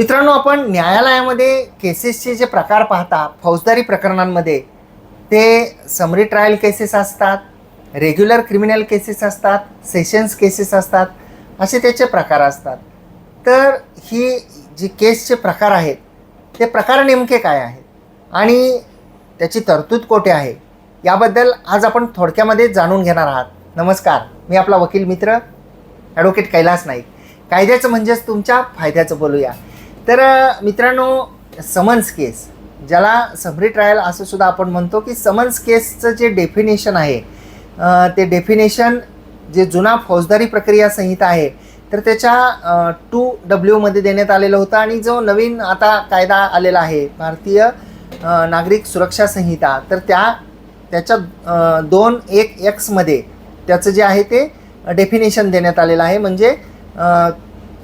मित्रांनो आपण न्यायालयामध्ये केसेसचे जे प्रकार पाहता फौजदारी प्रकरणांमध्ये ते समरी ट्रायल केसेस असतात रेग्युलर क्रिमिनल केसेस असतात सेशन्स केसेस असतात असे त्याचे प्रकार असतात. तर ही जी केसचे प्रकार आहेत ते प्रकार नेमके काय आहेत? आणि त्याची तरतूद कोठे आहे? याबद्दल आज आपण थोडक्यामध्ये जाणून घेणार आहात. नमस्कार मी आपला वकील मित्र ॲडव्होकेट कैलास नाईक. कायद्याचं म्हणजेच तुमच्या फायद्याचं बोलूया. तर मित्रांनो समन्स केस. ज्याला सबरी ट्रायल असं सुद्धा आपण म्हणतो की समन्स केसचं जे डेफिनेशन आहे ते डेफिनेशन जे जुना फौजदारी प्रक्रिया संहिता आहे तर त्याच्या टू डब्ल्यूमध्ये देण्यात आलेलं होतं आणि जो नवीन आता कायदा आलेला आहे भारतीय नागरिक सुरक्षा संहिता तर त्या त्याच्या दोन एक एक्समध्ये त्याचं जे आहे ते डेफिनेशन देण्यात आलेलं आहे. म्हणजे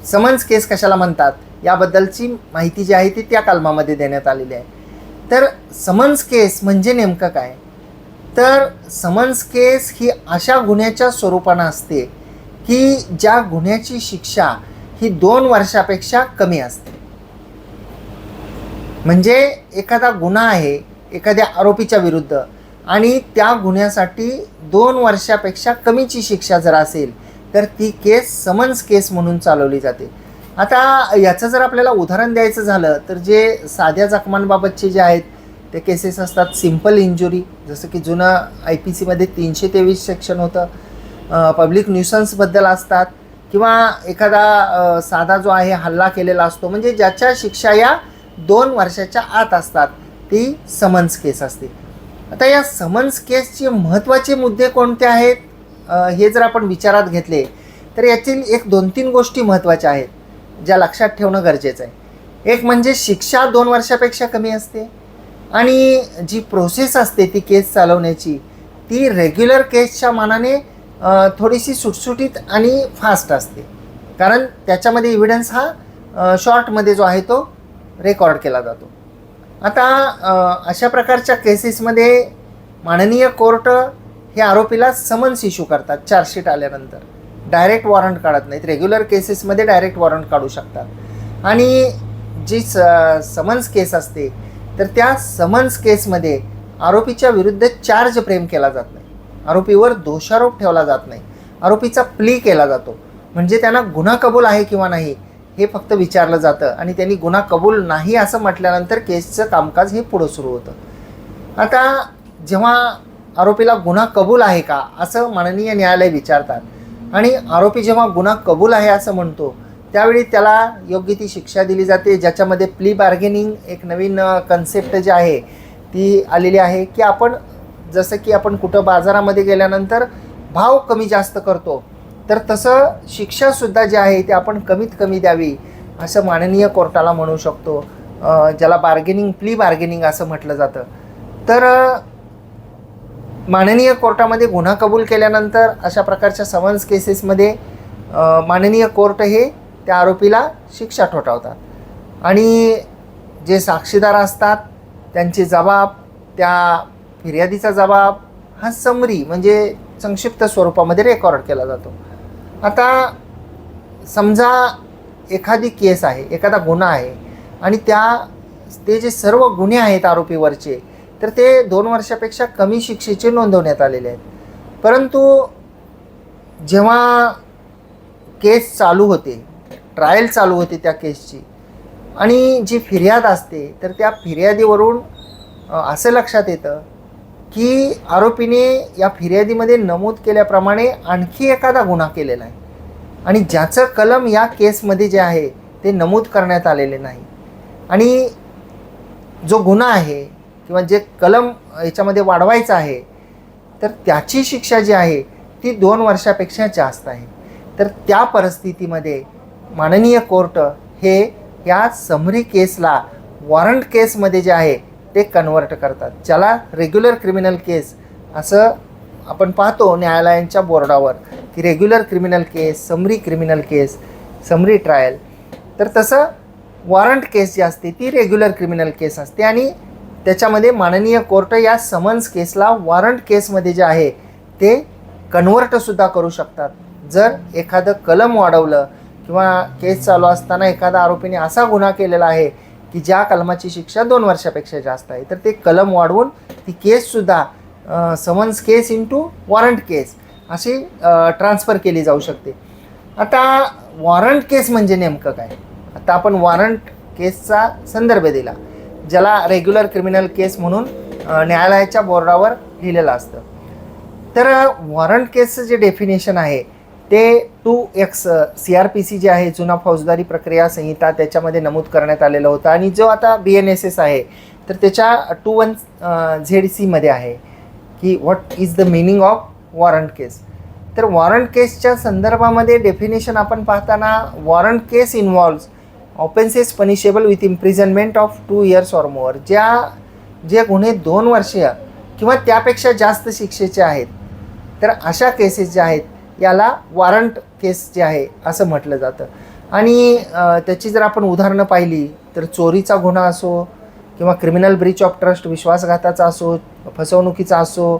समन्स केस कशाला म्हणतात? याबद्दलची माहिती जी आहे ती त्या कलमामध्ये देण्यात आलेली आहे. तर समन्स केस म्हणजे नेमकं काय? तर समन्स केस ही अशा गुन्ह्याच्या स्वरूपानं असते की ज्या गुन्ह्याची शिक्षा ही दोन वर्षापेक्षा कमी असते. म्हणजे एखादा गुन्हा आहे एखाद्या आरोपीच्या विरुद्ध आणि त्या गुन्ह्यासाठी दोन वर्षापेक्षा कमीची शिक्षा जर असेल तर ती केस समन्स केस म्हणून चालवली जाते. आता याचं जर आपल्याला उदाहरण द्यायचं झालं तर जे साध्या जखमांबाबतचे जे आहेत ते केसेस असतात सिंपल इंजुरी जसं की जुनं आय पी सीमध्ये तीनशे तेवीस सेक्शन होतं. पब्लिक न्यूसन्सबद्दल असतात. किंवा एखादा साधा जो आहे हल्ला केलेला असतो. म्हणजे ज्याच्या शिक्षा या दोन वर्षाच्या आत असतात ती समन्स केस असते. आता या समन्स केसचे महत्त्वाचे मुद्दे कोणते आहेत? हे जर आपण विचारात घेतले तर यातील एक दोन तीन गोष्टी महत्त्वाच्या आहेत. ज्या लक्षात ठेवणं गरजेचं आहे. एक म्हणजे शिक्षा दोन वर्षापेक्षा कमी असते आणि जी प्रोसेस असते ती केस चालवण्याची ती रेग्युलर केसच्या मानाने थोडीशी सुटसुटीत आणि फास्ट असते. कारण त्याच्यामध्ये इव्हिडन्स हा शॉर्टमध्ये जो आहे तो रेकॉर्ड केला जातो. आता अशा प्रकारच्या केसेसमध्ये माननीय कोर्ट हे आरोपीला समन्स इश्यू करतात चार्जशीट आल्यानंतर. डायरेक्ट वॉरंट काढत नाहीत. रेग्युलर केसेसमध्ये डायरेक्ट वॉरंट काढू शकतात. आणि जी स समन्स केस असते तर त्या समन्स केसमध्ये आरोपीच्या विरुद्ध चार्ज प्रेम केला जात नाही. आरोपीवर दोषारोप ठेवला जात नाही. आरोपीचा प्ली केला जातो. म्हणजे त्यांना गुन्हा कबूल आहे किंवा नाही हे फक्त विचारलं जातं. आणि त्यांनी गुन्हा कबूल नाही असं म्हटल्यानंतर केसचं कामकाज हे पुढं सुरू होतं. आता जेव्हा आरोपीला गुन्हा कबूल आहे का असं माननीय न्यायालय विचारतात आणि आरोपी जेव्हा गुन्हा कबूल आहे असं म्हणतो त्यावेळी त्याला योग्य ती शिक्षा दिली जाते ज्याच्यामध्ये प्ली बार्गेनिंग एक नवीन कन्सेप्ट जी आहे ती आलेली आहे की आपण जसं की आपण कुठं बाजारामध्ये गेल्यानंतर भाव कमी जास्त करतो तर तसं शिक्षासुद्धा जी आहे ती आपण कमीत कमी द्यावी असं माननीय कोर्टाला म्हणू शकतो ज्याला बार्गेनिंग प्ली बार्गेनिंग असं म्हटलं जातं. तर माननीय कोर्टामध्ये गुन्हा कबूल केल्यानंतर अशा प्रकारच्या समन्स केसेसमध्ये माननीय कोर्ट हे त्या आरोपीला शिक्षा ठोठावतात. आणि जे साक्षीदार असतात त्यांचे जबाब त्या फिर्यादीचा जबाब हा समरी म्हणजे संक्षिप्त स्वरूपामध्ये रेकॉर्ड केला जातो. आता समजा एखादी केस आहे एखादा गुन्हा आहे आणि त्या ते जे सर्व गुन्हे आहेत आरोपीवरचे तर ते दोन वर्षापेक्षा कमी शिक्षेचे नोंदवण्यात आलेले आहेत. परंतु जेव्हा केस चालू होते ट्रायल चालू होते त्या केसची आणि जी फिर्याद असते तर त्या फिर्यादीवरून असं लक्षात येतं की आरोपीने या फिर्यादीमध्ये नमूद केल्याप्रमाणे आणखी एखादा गुन्हा केलेला आहे. आणि ज्याचं कलम या केसमध्ये जे आहे ते नमूद करण्यात आलेले नाही. आणि जो गुन्हा आहे किंवा जे कलम याच्यामध्ये वाढवायचं आहे तर त्याची शिक्षा जी आहे ती दोन वर्षापेक्षा जास्त आहे. तर त्या परिस्थितीमध्ये माननीय कोर्ट हे या समरी केसला वॉरंट केसमध्ये जे आहे ते कन्वर्ट करतात. ज्याला रेग्युलर क्रिमिनल केस असं आपण पाहतो न्यायालयांच्या बोर्डावर की regular criminal case summary criminal case summary trial तर तसं वॉरंट केस जी असते ती रेग्युलर क्रिमिनल केस असते. आणि त्याच्यामध्ये माननीय कोर्ट या समन्स केसला वॉरंट केसमध्ये जे आहे ते कन्वर्टसुद्धा करू शकतात. जर एखादं कलम वाढवलं किंवा केस चालू असताना एखादा आरोपीने असा गुन्हा केलेला आहे की ज्या कलमाची शिक्षा दोन वर्षापेक्षा जास्त आहे तर ते कलम वाढवून ती केससुद्धा summons case into warrant case अशी ट्रान्सफर केली जाऊ शकते. आता वॉरंट केस म्हणजे नेमकं काय? आता आपण वॉरंट केसचा संदर्भ दिला. ज्याला रेग्युलर क्रिमिनल केस म्हणून न्यायालयाच्या बोर्डावर लिहिलेलं असतं. तर वॉरंट केसचं जे डेफिनेशन आहे ते two X C R P C जे आहे जुना फौजदारी प्रक्रिया संहिता त्याच्यामध्ये नमूद करण्यात आलेलं होतं. आणि जो आता बी एन एस एस आहे तर त्याच्या टू वन झेड सीमध्ये आहे की what is the meaning of warrant case तर वॉरंट केसच्या संदर्भामध्ये डेफिनेशन आपण पाहताना warrant case involves offences punishable with imprisonment of two years or more ज्या जे गुन्हे दोन वर्षीय किंवा त्यापेक्षा जास्त शिक्षेचे आहेत तर अशा केसेस ज्या आहेत याला वॉरंट केस जे आहे असं म्हटलं जातं. आणि त्याची जर आपण उदाहरणं पाहिली तर चोरीचा गुन्हा असो किंवा क्रिमिनल ब्रीच ऑफ ट्रस्ट विश्वासघाताचा असो फसवणुकीचा असो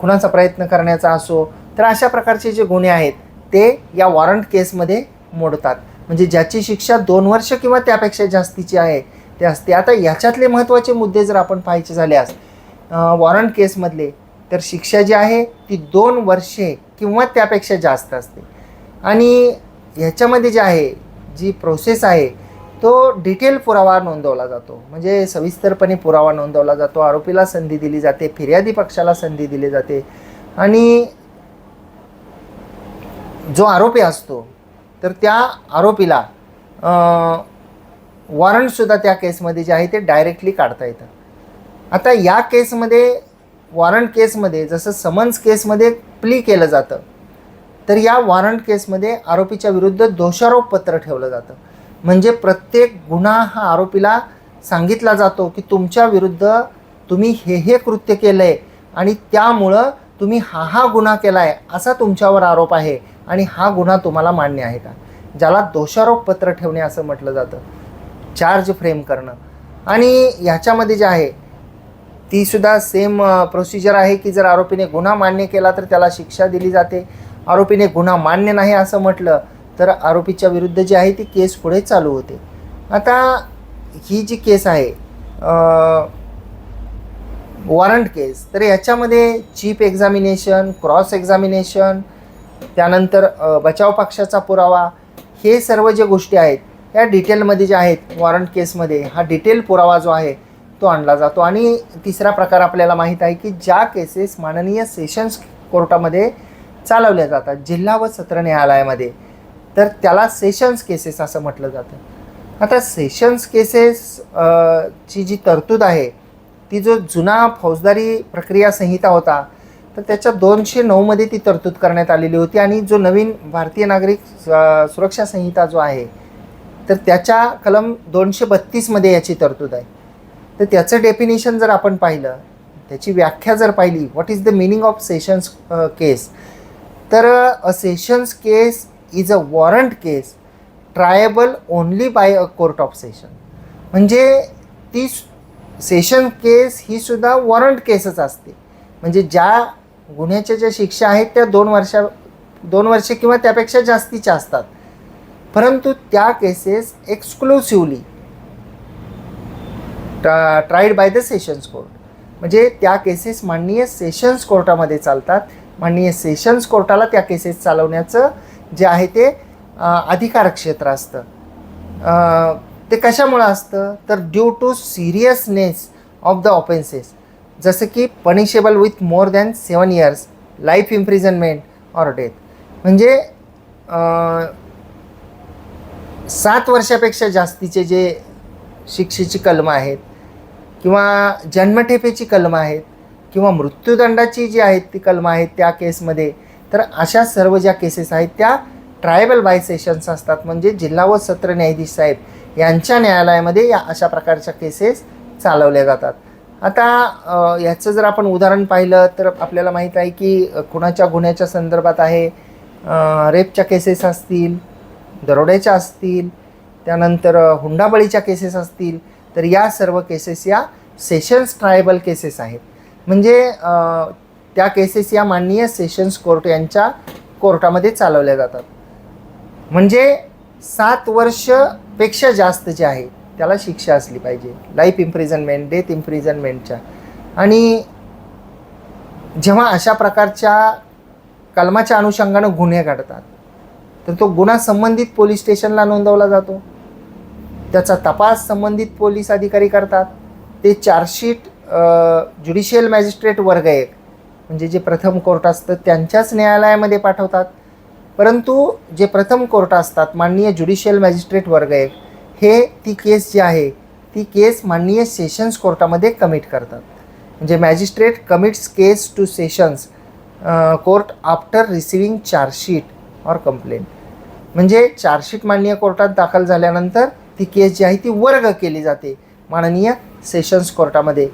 खुनाचा प्रयत्न करण्याचा असो तर अशा प्रकारचे जे गुन्हे आहेत ते या वॉरंट केसमध्ये मोडतात. म्हणजे ज्याची शिक्षा दोन वर्ष किंवा त्यापेक्षा जास्तीची आहे ते असते. आता याच्यातले महत्त्वाचे मुद्दे जर आपण पाहायचे झाल्यास वॉरंट केसमधले तर शिक्षा जी आहे ती दोन वर्षे किंवा त्यापेक्षा जास्त असते. आणि ह्याच्यामध्ये जे आहे जी प्रोसेस आहे तो डिटेल पुरावा नोंदवला जातो. म्हणजे सविस्तरपणे पुरावा नोंदवला जातो. आरोपीला संधी दिली जाते फिर्यादी पक्षाला संधी दिली जाते. आणि जो आरोपी असतो तर त्या आरोपीला वॉरंटसुद्धा त्या केसमध्ये जे आहे ते डायरेक्टली काढता येतं. आता या केसमध्ये वॉरंट केसमध्ये जसं समन्स केसमध्ये प्ली केलं जातं तर या वॉरंट केसमध्ये आरोपीच्या विरुद्ध दोषारोपपत्र ठेवलं जातं. म्हणजे प्रत्येक गुन्हा हा आरोपीला सांगितला जातो की तुमच्या विरुद्ध तुम्ही हे हे कृत्य केलं आहे आणि त्यामुळं तुम्ही हा हा गुन्हा केला आहे असा तुमच्यावर आरोप आहे आणि हा गुन्हा तुम्हाला मान्य आहे का? ज्याला दोषारोप पत्र ठेवणे असं म्हटलं जातं. चार्ज फ्रेम करणं. आणि ह्याच्यामध्ये जे आहे ती सुद्धा सेम प्रोसिजर आहे की जर आरोपीने गुन्हा मान्य केला तर त्याला शिक्षा दिली जाते. आरोपीने गुन्हा मान्य नाही असं म्हटलं तर आरोपीच्या विरुद्ध जी आहे ती केस पुढे चालू होते. आता ही जी केस आहे वॉरंट केस. तर याच्यामध्ये चीप एक्झामिनेशन क्रॉस एक्झामिनेशन त्यानंतर बचाव पक्षाचा पुरावा हे सर्व जे गोष्टी आहेत या डिटेलमध्ये जे आहेत वॉरंट केसमध्ये हा डिटेल पुरावा जो आहे तो आणला जातो. आणि तिसरा प्रकार आपल्याला माहीत आहे की ज्या केसेस माननीय सेशन्स कोर्टामध्ये चालवल्या जातात जिल्हा व सत्र न्यायालयामध्ये तर त्याला सेशन्स केसेस असं म्हटलं जातं. आता सेशन्स केसेस ची जी तरतूद आहे ती जो जुना फौजदारी प्रक्रिया संहिता होता तर त्याच्या दोनशे नऊमध्ये ती तरतूद करण्यात आलेली होती आणि जो नवीन भारतीय नागरिक सुरक्षा संहिता जो आहे तर त्याच्या कलम दोनशे बत्तीसमध्ये याची तरतूद आहे. तर त्याचं डेफिनेशन जर आपण पाहिलं त्याची व्याख्या जर पाहिली what is the meaning of sessions case तर a sessions case is a warrant case triable only by a court of session म्हणजे ती सेशन केस ही सुद्धा वॉरंट केसच असते. म्हणजे ज्या गुन्ह्याच्या ज्या शिक्षा आहेत त्या दोन वर्षा दोन वर्षे किंवा त्यापेक्षा जास्तीच्या असतात. परंतु त्या cases exclusively tried by the sessions court म्हणजे त्या केसेस माननीय सेशन्स कोर्टामध्ये चालतात. माननीय सेशन्स कोर्टाला त्या केसेस चालवण्याचं जे आहे ते अधिकार क्षेत्र असतं. ते कशामुळं असतं? तर due to seriousness of the offences जसं की punishable with more than seven years life imprisonment or death म्हणजे सात वर्षापेक्षा जास्तीचे जे शिक्षेची कलमं आहेत किंवा जन्मठेपेची कलमं आहेत किंवा मृत्यूदंडाची जी आहेत ती कलमं आहेत त्या केसमध्ये तर अशा सर्व ज्या केसेस आहेत त्या ट्रायबल बाय सेशन्स असतात. म्हणजे जिल्हा व सत्र न्यायाधीश साहेब यांच्या न्यायालयामध्ये या अशा प्रकारच्या केसेस चालवल्या जातात. आता याचं जर आपण उदाहरण पाहिलं तर आपल्याला माहीत आहे की कुणाच्या गुन्ह्याच्या संदर्भात आहे रेपच्या केसेस असतील दरोड्याच्या असतील त्यानंतर हुंडाबळीच्या केसेस असतील तर या सर्व केसेस या सेशन्स ट्रायबल केसेस आहेत. म्हणजे त्या केसेस या माननीय सेशन्स कोर्ट यांच्या कोर्टामध्ये चालवल्या जातात. म्हणजे सात वर्ष पेक्षा जास्त जे आहे त्याला शिक्षा असली पाहिजे. लाईफ इम्प्रिझनमेंट डेथ इम्प्रिझनमेंटच्या आणि जेव्हा अशा प्रकारच्या कलमाच्या अनुषंगानं गुन्हे घडतात तर तो गुन्हा संबंधित पोलीस स्टेशनला नोंदवला जातो. त्याचा तपास संबंधित पोलीस अधिकारी करतात. ते चार्जशीट ज्युडिशियल मॅजिस्ट्रेट वर्ग एक म्हणजे जे प्रथम कोर्ट असतं त्यांच्याच न्यायालयामध्ये पाठवतात. परंतु जे प्रथम कोर्ट असतात माननीय ज्युडिशियल मॅजिस्ट्रेट वर्ग एक हे ती केस जी आहे ती केस माननीय सेशन्स कोर्टामध्ये कमिट करतात. म्हणजे magistrate commits case to sessions court after receiving chargesheet or complaint म्हणजे चार्जशीट माननीय कोर्टात दाखल झाल्यानंतर ती केस जी आहे ती वर्ग केली जाते माननीय सेशन्स कोर्टामध्ये.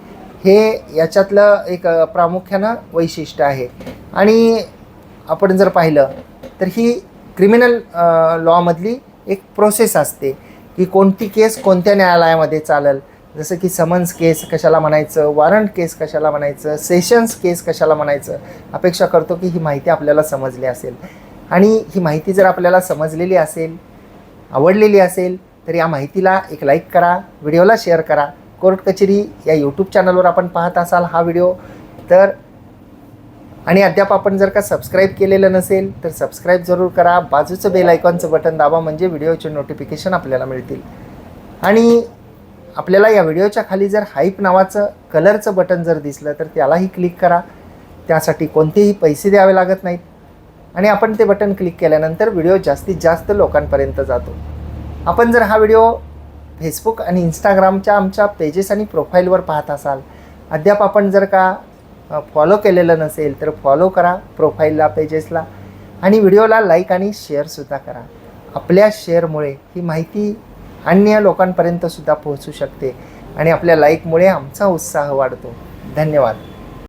हे याच्यातलं एक प्रामुख्यानं वैशिष्ट्य आहे. आणि आपण जर पाहिलं तर ही क्रिमिनल लॉमधली एक प्रोसेस असते की कोणती केस कोणत्या न्यायालयामध्ये चालेल. जसं की समन्स केस कशाला म्हणायचं वॉरंट केस कशाला म्हणायचं सेशन्स केस कशाला म्हणायचं अपेक्षा करतो की ही माहिती आपल्याला समजली असेल. आणि ही माहिती जर आपल्याला समजलेली असेल आवडलेली असेल तर या माहितीला एक लाईक करा व्हिडिओला शेअर करा. कोर्ट कचेरी या यूट्यूब चॅनलवर आपण पाहत असाल हा व्हिडिओ तर आणि अद्याप आपण जर का सबस्क्राईब केलेलं नसेल तर सबस्क्राईब जरूर करा. बाजूचं बेल आयकॉनचं बटन दाबा म्हणजे व्हिडिओचे नोटिफिकेशन आपल्याला मिळतील. आणि आपल्याला या व्हिडिओच्या खाली जर हाईप नावाचं कलरचं बटन जर दिसलं तर त्यालाही क्लिक करा. त्यासाठी कोणतेही पैसे द्यावे लागत नाहीत. आणि आपण ते बटन क्लिक केल्यानंतर व्हिडिओ जास्तीत जास्त लोकांपर्यंत जातो. आपण जर हा व्हिडिओ फेसबुक आणि इंस्टाग्रामच्या आमच्या पेजेस आणि प्रोफाईलवर पाहत असाल अद्याप आपण जर का फॉलो केलेलं नसेल तर फॉलो करा प्रोफाईलला पेजेसला आणि व्हिडिओला लाईक आणि शेअरसुद्धा करा. आपल्या शेअरमुळे ही माहिती अन्य लोकांपर्यंतसुद्धा पोहोचू शकते. आणि आपल्या लाईकमुळे आमचा उत्साह वाढतो. धन्यवाद.